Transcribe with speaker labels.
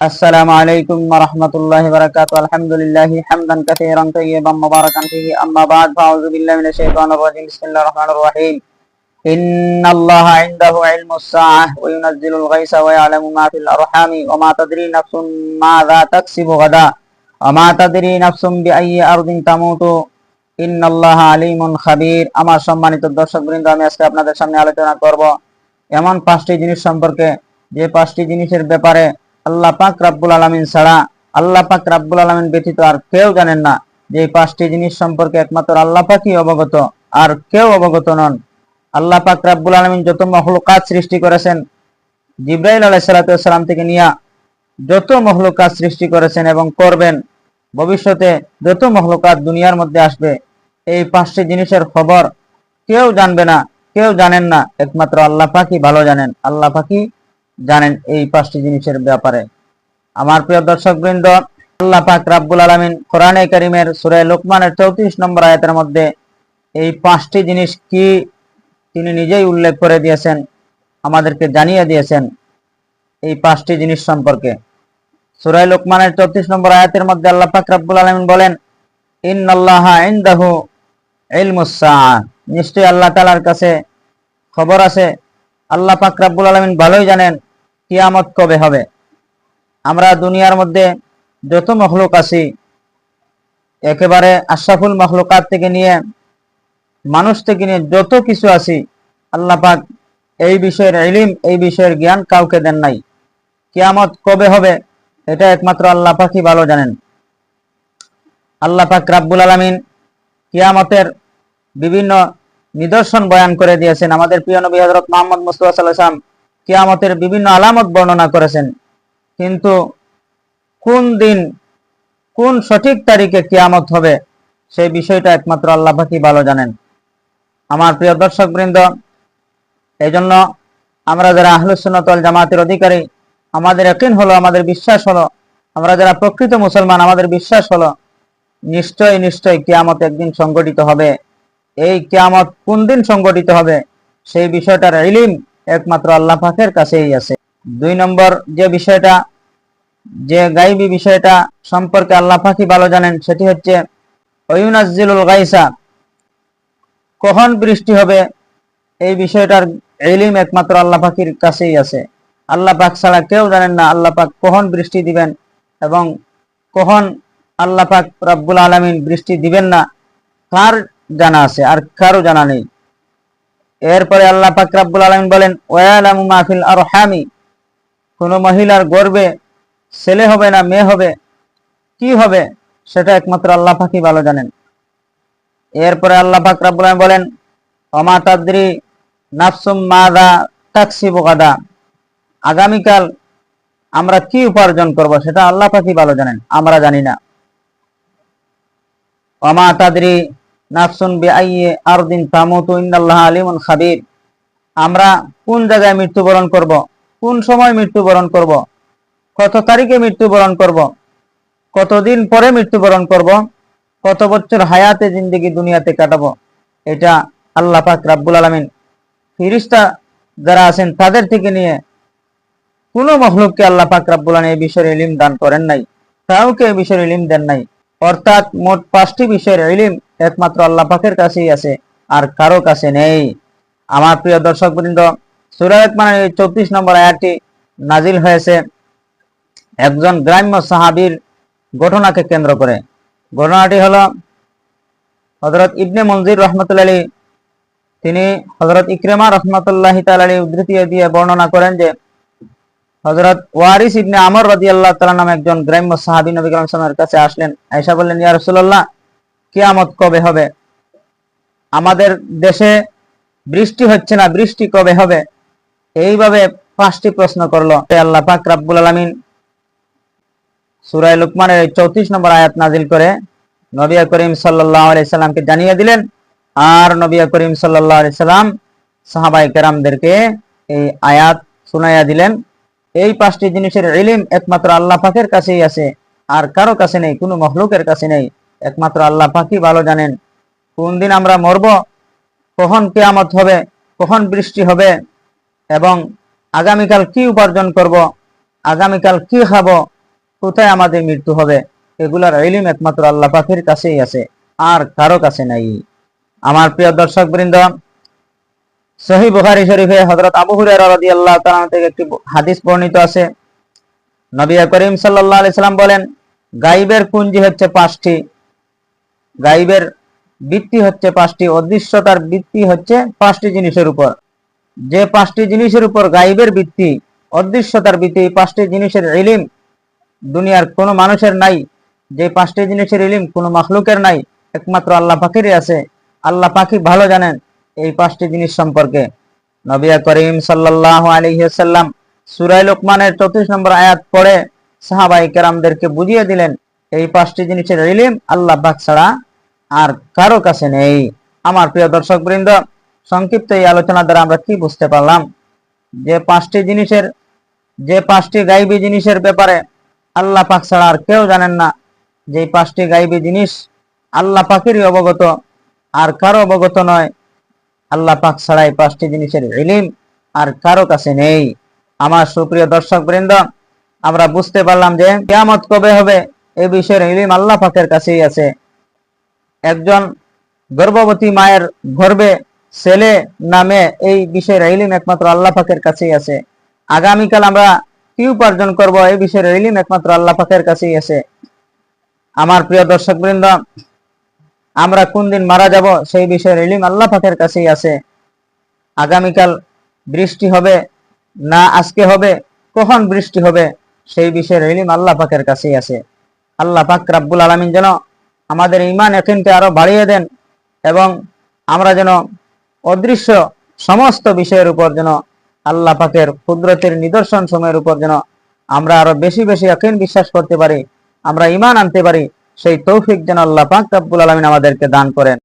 Speaker 1: السلام عليكم ورحمة الله وبركاته الحمد لله حمدا كثيرا طيبا مباركا فيه أما بعد فأعوذ بالله من الشيطان الرجيم بسم الله الرحمن الرحيم إن الله عنده علم الساعة وينزل الغيث ويعلم ما في الأرحام وما تدري نفس ماذا تكسب غدا وما تدري نفس بأي أرض تموت in আল্লাহ আলিমুন খাবির আমার সম্মানিত দর্শক বৃন্দ আমি আজকে আপনাদের সামনে আলোচনা করব এমন পাঁচটি জিনিস সম্পর্কে যে পাঁচটি জিনিসের ব্যাপারে আল্লাহ পাক রাব্বুল আলামিন ছাড়া আল্লাহ পাক রাব্বুল আলামিন ব্যতীত আর কেউ জানেন না যে পাঁচটি জিনিস সম্পর্কে একমাত্র আল্লাহ পাকই অবগত, আর কেউ অবগত নন। আল্লাহ পাক রাব্বুল আলামিন যত মখলুকাত সৃষ্টি করেছেন, জিব্রাইল আলাইহিস সালাম থেকে নিয়া যত মখলুকাত সৃষ্টি করেছেন এবং করবেন, ভবিষ্যতে যত মখলুকাত দুনিয়ার মধ্যে আসবে, এই পাঁচটি জিনিসের খবর কেউ জানবে না, কেউ জানেন না, একমাত্র আল্লাহ পাকি ভালো জানেন। আল্লাহ পাকি জানেন এই পাঁচটি জিনিসের ব্যাপারে। আমার প্রিয় দর্শক বৃন্দ আল্লাহ পাক রাব্বুল আলামিন কোরআনে কারিমের সূরা লোকমানের চৌত্রিশ নম্বর আয়াতের মধ্যে এই পাঁচটি জিনিস কি তিনি নিজেই উল্লেখ করে দিয়েছেন, আমাদেরকে জানিয়ে দিয়েছেন এই পাঁচটি জিনিস সম্পর্কে। সূরা লোকমানের চৌত্রিশ নম্বর আয়াতের মধ্যে আল্লাহ পাক রাব্বুল আলামিন বলেন, ইন্নাল্লাহা ইনদাহু ইলমুস নিশ্চয়ই আল্লাহ তাআলার কাছে খবর আছে। আল্লাহ পাক রাব্বুল আলামিন ভালোই জানেন কিয়ামত কবে হবে? আমরা দুনিয়ার মধ্যে যত মখলুক আছি, একেবারে আশরাফুল মখলুকাত থেকে নিয়ে মানুষ থেকে নিয়ে যত কিছু আছি, আল্লাহ পাক এই বিষয়ের ইলিম, এই বিষয়ের জ্ঞান কাউকে দেন নাই। কিয়ামত কবে হবে, এটা একমাত্র আল্লাহ পাকই ভালো জানেন। আল্লাহ পাক রাব্বুল আলামিন কিয়ামতের বিভিন্ন নিদর্শন বয়ান করে দিয়েছেন। আমাদের প্রিয় নবী হযরত মুহাম্মদ মুস্তাফা ওয়াসাল্লাম কিয়ামতের বিভিন্ন আলামত বর্ণনা করেছেন। কিন্তু কোন দিন, কোন সঠিক তারিখে কিয়ামত হবে সেই বিষয়টা একমাত্র আল্লাহ পাকই ভালো জানেন। আমার প্রিয় দর্শক বৃন্দ এই জন্য আমরা যারা আহলুস সুন্নাত জামাতের অধিকারী, আমাদের একদিন হলো, আমাদের বিশ্বাস হলো, আমরা যারা প্রকৃত মুসলমান, আমাদের বিশ্বাস হলো, নিশ্চয় নিশ্চয় কিয়ামত একদিন সংগঠিত হবে। এই কিয়ামত কোন দিন সংগঠিত হবে, সেই বিষয়টার ইলিম একমাত্র আল্লাহ পাকের কাছেই আছে। দুই নম্বর যে বিষয়টা, যে গাইবি বিষয়টা সম্পর্কে আল্লাহ পাকি ভালো জানেন, সেটি হচ্ছে ওয়ুনাজ্জিলুল গাইসা কখন বৃষ্টি হবে? এই বিষয়টার ইলিম একমাত্র আল্লাহ পাখির কাছেই আছে। আল্লাহ পাক ছাড়া কেউ জানেন না আল্লাহ পাক কখন বৃষ্টি দিবেন এবং কখন আল্লাহ পাক রব্বুল আলমিন বৃষ্টি দিবেন না। কার জানা আছে? আর কারও জানা নেই। এরপরে আল্লাহ পাক রব্বুল বলেন, ওয়ালামু আর হামি কোনো মহিলার গর্বে ছেলে হবে না মেয়ে হবে, কি হবে সেটা একমাত্র আল্লাহ পাকই ভালো জানেন। এরপরে আল্লাহ পাক আলমিন বলেন অমা তাদ্রি নাফসুম মাদা তাকসিবু গাদা। আগামীকাল আমরা কি উপার্জন করব সেটা আল্লাহ পাকি ভালো জানেন, আমরা জানি না। ওমা তাদরি নাফসুন বিআইয়ে আরদিন তামুতু ইন্নাল্লাহ আলিমুন খাবির। আমরা কোন জায়গায় মৃত্যুবরণ করব? কোন সময় মৃত্যুবরণ করব? কত তারিখে মৃত্যুবরণ করব? কতদিন পরে মৃত্যুবরণ করব? কত বছর হায়াতে জিন্দেগি দুনিয়াতে কাটাবো? এটা আল্লাহ পাক রাব্বুল আলামিন ফিরিস্তা যারা আছেন তাদের থেকে নিয়ে কোনো মখলুককে আল্লাহ পাক রাব্বুল আলামিন এই বিষয়ের ইলিম দান করেন নাই। কাউকে এই বিষয়ের ইলিম দেন নাই। অর্থাৎ মোট পাঁচটি বিষয়ের ইলিম একমাত্র আল্লাহ পাকের কাছেই আছে, আর কারও কাছে নেই। আমার প্রিয় দর্শক বৃন্দ সুরায়ত মানে চৌত্রিশ নম্বর আয়াতটি নাজিল হয়েছে একজন গ্রাম্য সাহাবীর ঘটনাকে কেন্দ্র করে। ঘটনাটি হলো হজরত ইবনে মঞ্জির রহমতুল্লাহ তিনি হজরত ইকরেমা রহমতুল্লাহ তালী উদ্ধৃতি দিয়ে বর্ণনা করেন যে হজরত ওয়ারিস ইবনে আমর রাজি আল্লাহ তালা নামে একজন গ্রাম্য সাহাবী নবী কালাম সালামের কাছে আসলেন। আয়সা বললেন, ইয়া রসুল্লাহ কিয়ামত কবে হবে? আমাদের দেশে বৃষ্টি হচ্ছে না, বৃষ্টি কবে হবে? এইভাবে পাঁচটি প্রশ্ন করল। আল্লাহ পাক রাব্বুল আলামিন সুরাই লুকমানের চৌত্রিশ নম্বর আয়াত নাজিল করে নবিয়া করিম সাল্লাহ সাল্লামকে জানিয়ে দিলেন, আর নবিয়া করিম সাল্লাহ সাল্লাম সাহাবাই কেরামদেরকে এই আয়াত শুনাইয়া দিলেন। এই পাঁচটি জিনিসের ইলিম একমাত্র আল্লাহ পাকের কাছেই আছে, আর কারও কাছে নেই, কোনো মখলুকের কাছে নেই। একমাত্র আল্লাহ পাকই ভালো জানেন। কোন দিন আমরা মরব, কখন কেয়ামত হবে, কখন বৃষ্টি হবে, এবং আগামীকাল কি উপার্জন করব, আগামীকাল কি খাব, কোথায় আমাদের মৃত্যু হবে, এগুলার ইলিম একমাত্র আল্লাহ পাখির কাছেই আছে, আর কারও কাছে নাই। আমার প্রিয় দর্শক বৃন্দ সহি বুখারী শরীফে হযরত আবু হুরায়রা থেকে একটি হাদিস বর্ণিত আছে। নবী করিম সাল্লাল্লাহু আলাইহি সাল্লাম বলেন, গাইবের পুঞ্জি হচ্ছে পাঁচটি। গাইবের বৃত্তি হচ্ছে পাঁচটি, অদৃশ্যতার বৃত্তি হচ্ছে পাঁচটি জিনিসের উপর। যে পাঁচটি জিনিসের উপর গাইবের বৃত্তি, অদৃশ্যতার বৃত্তি পাঁচটি জিনিসের ইলিম দুনিয়ার কোনো মানুষের নাই। যে পাঁচটি জিনিসের ইলিম কোনো মাখলুকের নাই। একমাত্র আল্লাহ পাখিরই আছে। আল্লাহ পাখি ভালো জানেন। এই পাঁচটি জিনিস সম্পর্কে নবিয়া করিম সাল্লাল্লাহু আলাইহি ওয়াসাল্লাম সূরা লোকমানের 34 নম্বর আয়াত পড়ে সাহাবাই কেরামদেরকে বুঝিয়ে দিলেন, এই পাঁচটি জিনিসের ইলিম আল্লাহ পাক ছাড়া আর কারও কাছে নেই। আমার প্রিয় দর্শক বৃন্দ সংক্ষিপ্ত এই আলোচনা দ্বারা আমরা কি বুঝতে পারলাম? যে পাঁচটি জিনিসের, যে পাঁচটি গাইবী জিনিসের ব্যাপারে আল্লাহ পাক ছাড়া আর কেউ জানেন না যে পাঁচটি গাইবী জিনিস আল্লাহ পাকেরই অবগত, আর কারও অবগত নয় আল্লাহ পাক ছাড়া এই পাঁচটি জিনিসের ইলিম আর কারও কাছে নেই। আমার সুপ্রিয় দর্শক বৃন্দ, আমরা বুঝতে পারলাম যে কিয়ামত কবে হবে এই বিষয়ের ইলিম আল্লাহ পাকের কাছেই আছে। একজন গর্ভবতী মায়ের গর্বে ছেলে নামে এই বিষয়ের ইলিম একমাত্র আল্লাহ পাকের কাছেই আছে। আগামীকাল আমরা কি উপার্জন করব এই বিষয়ের ইলিম একমাত্র আল্লাহ পাকের কাছেই আছে। আমার প্রিয় দর্শক বৃন্দ আমরা কোন দিন মারা যাব সেই বিষয়ের ইলিম আল্লাহ পাকের কাছেই আছে। আগামীকাল বৃষ্টি হবে, না আজকে হবে, কখন বৃষ্টি হবে সেই বিষয়ের ইলিম আল্লাহ পাকের কাছেই আছে। আল্লাহ পাক রাব্বুল আলামিন যেন আমাদের ইমান একিনকে আরও বাড়িয়ে দেন এবং আমরা যেন অদৃশ্য সমস্ত বিষয়ের উপর যেন আল্লাহ পাকের কুদরতের নিদর্শন সময়ের উপর যেন আমরা আরও বেশি বেশি একিন বিশ্বাস করতে পারি, আমরা ইমান আনতে পারি সেই তৌফিক যেন আল্লাহ পাক রাব্বুল আলামিন আমাদেরকে দান করেন।